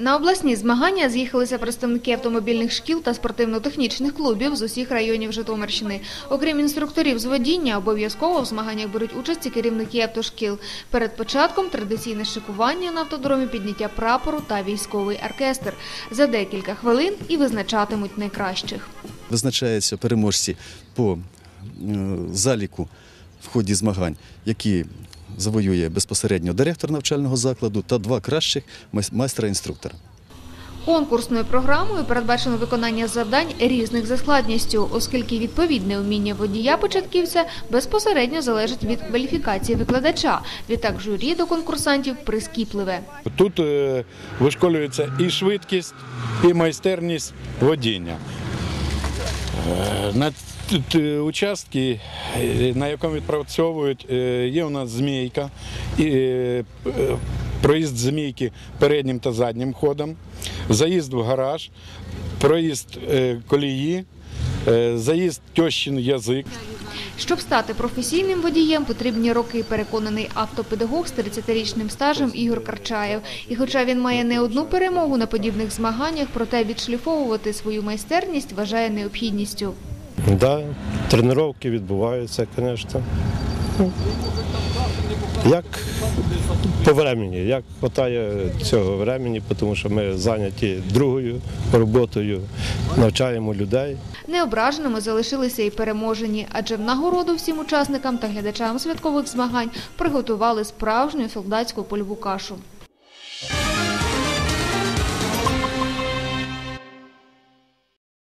На обласні змагання з'їхалися представники автомобільних шкіл та спортивно-технічних клубів з усіх районів Житомирщини. Окрім інструкторів з водіння, обов'язково в змаганнях беруть участь керівники автошкіл. Перед початком традиційне шикування на автодромі підняття прапору та військовий оркестр. За декілька хвилин і визначатимуть найкращих. Визначаються переможці по е, заліку в ході змагань, які завоює безпосередньо директор навчального закладу та два кращих майстра-інструктора. Конкурсною програмою передбачено виконання завдань різних за складністю, оскільки відповідне вміння водія-початківця безпосередньо залежить від кваліфікації викладача. Відтак журі до конкурсантів прискіпливе. Тут е, вишколюється і швидкість, і майстерність водіння. Е, На участки, е, на якому відпрацьовують, е, є у нас змійка, проїзд змійки переднім та заднім ходом, заїзд в гараж, проїзд колії, заїзд тьощин язик. Щоб стати професійним водієм, потрібні роки, переконаний автопедагог з 30-річним стажем Ігор Карчаєв. І хоча він має не одну перемогу на подібних змаганнях, проте відшліфовувати свою майстерність вважає необхідністю. Да, тренування відбуваються, звісно. Як по времені, як вистачає цього времени, тому що ми зайняті другою роботою, навчаємо людей. Неображеними залишилися і переможені, адже в нагороду всім учасникам та глядачам святкових змагань приготували справжню солдатську польову кашу.